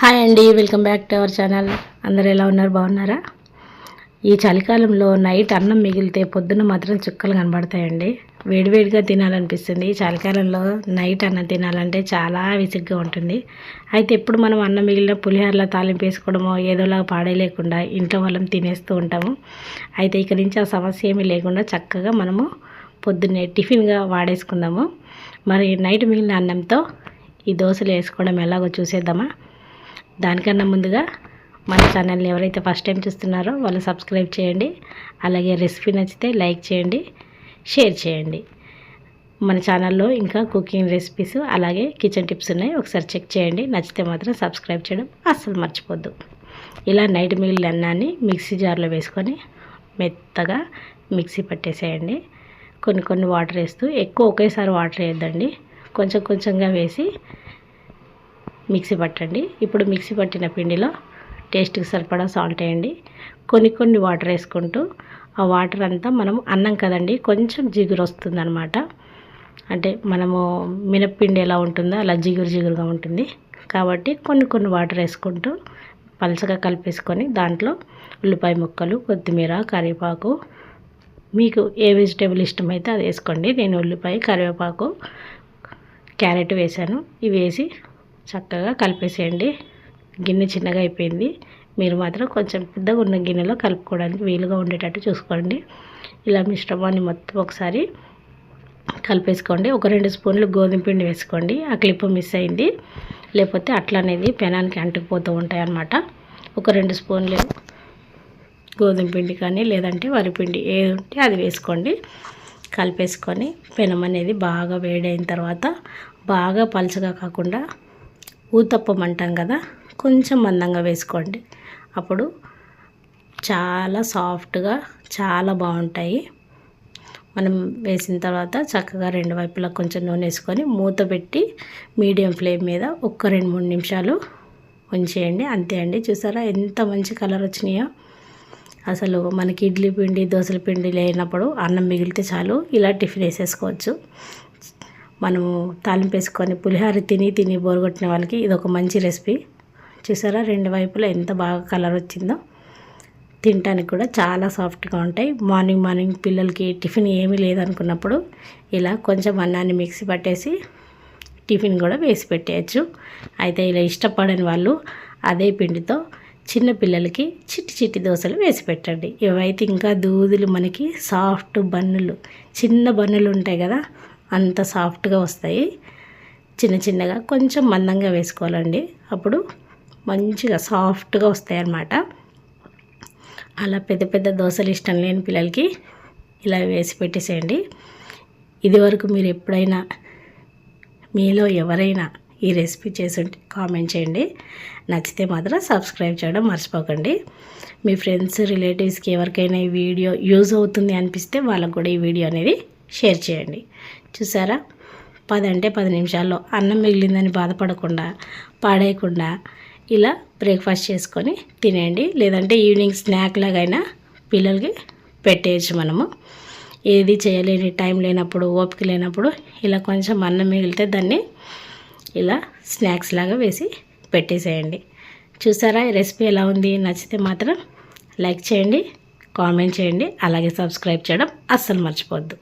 Hi అండి welcome back to our channel. అందరు ఎలా ఉన్నారు? బాగున్నారా? ఈ చలికాలంలో నైట్ అన్నం మిగిలితే పొద్దున్న మాత్రం చుక్కలు కనబడతాయండి. వేడివేడిగా తినాలనిపిస్తుంది. ఈ చలికాలంలో నైట్ అన్నం తినాలంటే చాలా విసిగ్గా ఉంటుంది. అయితే ఎప్పుడు మనం అన్నం మిగిలిన పులిహోరలో తాలింపు వేసుకోవడమో ఏదోలా పాడేయలేకుండా ఇంట్లో వాళ్ళం తినేస్తూ ఉంటాము. అయితే ఇక్కడి నుంచి ఆ సమస్య ఏమీ లేకుండా చక్కగా మనము పొద్దున్నే టిఫిన్గా వాడేసుకుందాము. మరి నైట్ మిగిలిన అన్నంతో ఈ దోశలు వేసుకోవడం ఎలాగో చూసేద్దామా? దానికన్నా ముందుగా మన ఛానల్ని ఎవరైతే ఫస్ట్ టైం చూస్తున్నారో వాళ్ళు సబ్స్క్రైబ్ చేయండి. అలాగే రెసిపీ నచ్చితే లైక్ చేయండి షేర్ చేయండి. మన ఛానల్లో ఇంకా కుకింగ్ రెసిపీస్ అలాగే కిచెన్ టిప్స్ ఉన్నాయి. ఒకసారి చెక్ చేయండి. నచ్చితే మాత్రం సబ్స్క్రైబ్ చేయడం అస్సలు మర్చిపోద్దు. ఇలా నైట్ మిగిలిన అన్నాన్ని మిక్సీ జార్లో వేసుకొని మెత్తగా మిక్సీ పట్టేసేయండి. కొన్ని కొన్ని వాటర్ వేస్తూ ఎక్కువ ఒకేసారి వాటర్ వేయద్దండి. కొంచెం కొంచెంగా వేసి మిక్సీ పట్టండి. ఇప్పుడు మిక్సీ పట్టిన పిండిలో టేస్ట్కి సరిపడా సాల్ట్ వేయండి. కొన్ని కొన్ని వాటర్ వేసుకుంటూ ఆ వాటర్ అంతా మనం అన్నం కదండి కొంచెం జిగురు వస్తుందన్నమాట. అంటే మనము మినప్పిండి ఎలా ఉంటుందో అలా జిగురు జిగురుగా ఉంటుంది. కాబట్టి కొన్ని కొన్ని వాటర్ వేసుకుంటూ పలచగా కలిపేసుకొని దాంట్లో ఉల్లిపాయ ముక్కలు కొత్తిమీర కరివేపాకు మీకు ఏ వెజిటేబుల్ ఇష్టమైతే అది వేసుకోండి. నేను ఉల్లిపాయ కరివేపాకు క్యారెట్ వేసాను ఇవి వేసి చక్కగా కలిపేసేయండి. గిన్నె చిన్నగా అయిపోయింది. మీరు మాత్రం కొంచెం పెద్దగా ఉన్న గిన్నెలో కలుపుకోవడానికి వీలుగా ఉండేటట్టు చూసుకోండి. ఇలా మిశ్రమాన్ని మొత్తం ఒకసారి కలిపేసుకోండి. ఒక రెండు స్పూన్లు గోధుమ పిండి వేసుకోండి. ఆ క్లిప్ మిస్ అయింది. లేకపోతే అట్లా అనేది పెనానికి అంటుకుపోతూ ఉంటాయి అన్నమాట ఒక రెండు స్పూన్లు గోధుమ పిండి కానీ లేదంటే వరిపిండి ఏది ఉంటే అది వేసుకోండి. కలిపేసుకొని పెనం అనేది బాగా వేడైన తర్వాత బాగా పలుచగా కాకుండా ఊతప్పం అంటాం కదా కొంచెం మందంగా వేసుకోండి. అప్పుడు చాలా సాఫ్ట్గా చాలా బాగుంటాయి. మనం వేసిన తర్వాత చక్కగా రెండు వైపులా కొంచెం నూనె వేసుకొని మూత పెట్టి మీడియం ఫ్లేమ్ మీద ఒక్క రెండు మూడు నిమిషాలు ఉంచేయండి. అంతే అండి. చూసారా ఎంత మంచి కలర్ వచ్చినాయో. అసలు మనకి ఇడ్లీ పిండి దోశల పిండి లేనప్పుడు అన్నం మిగిలితే చాలు. ఇలా టిఫిన్ వేసేసుకోవచ్చు. మనము తాలింపు వేసుకొని పులిహోర తిని తిని బోరగొట్టిన వాళ్ళకి ఇది ఒక మంచి రెసిపీ. చూసారా? రెండు వైపులా ఎంత బాగా కలర్ వచ్చిందో. తినడానికి కూడా చాలా సాఫ్ట్గా ఉంటాయి. మార్నింగ్ మార్నింగ్ పిల్లలకి టిఫిన్ ఏమీ లేదనుకున్నప్పుడు ఇలా కొంచెం అన్నాన్ని మిక్సీ పట్టేసి టిఫిన్ కూడా వేసి పెట్టేయచ్చు. అయితే ఇలా ఇష్టపడని వాళ్ళు అదే పిండితో చిన్న పిల్లలకి చిట్టి చిట్టి దోశలు వేసి పెట్టండి. ఇవైతే ఇంకా దూదులు మనకి సాఫ్ట్ బన్నులు చిన్న బన్నులు ఉంటాయి కదా అంత సాఫ్ట్గా వస్తాయి. చిన్న చిన్నగా కొంచెం మందంగా వేసుకోవాలండి. అప్పుడు మంచిగా సాఫ్ట్గా వస్తాయి అన్నమాట అలా పెద్ద పెద్ద దోశలు ఇష్టం లేని పిల్లలకి ఇలా వేసి పెట్టేసేయండి. ఇదివరకు మీరు ఎప్పుడైనా మీలో ఎవరైనా ఈ రెసిపీ చేసి ఉంటే కామెంట్ చేయండి. నచ్చితే మాత్రం సబ్స్క్రైబ్ చేయడం మర్చిపోకండి. మీ ఫ్రెండ్స్ రిలేటివ్స్కి ఎవరికైనా ఈ వీడియో యూజ్ అవుతుంది అనిపిస్తే వాళ్ళకు కూడా ఈ వీడియో అనేది షేర్ చేయండి. చూసారా? పది అంటే పది నిమిషాల్లో అన్నం మిగిలిందని బాధపడకుండా పాడేయకుండా ఇలా బ్రేక్ఫాస్ట్ చేసుకొని తినేయండి. లేదంటే ఈవినింగ్ స్నాక్ లాగైనా పిల్లలకి పెట్టేయచ్చు మనము. ఏది చేయలేని టైం లేనప్పుడు ఓపిక లేనప్పుడు ఇలా కొంచెం అన్నం మిగిలితే దాన్ని ఇలా స్నాక్స్ లాగా వేసి పెట్టేసేయండి. చూసారా? ఈ రెసిపీ ఎలా ఉంది? నచ్చితే మాత్రం లైక్ చేయండి కామెంట్ చేయండి అలాగే సబ్స్క్రైబ్ చేయడం అస్సలు మర్చిపోద్దు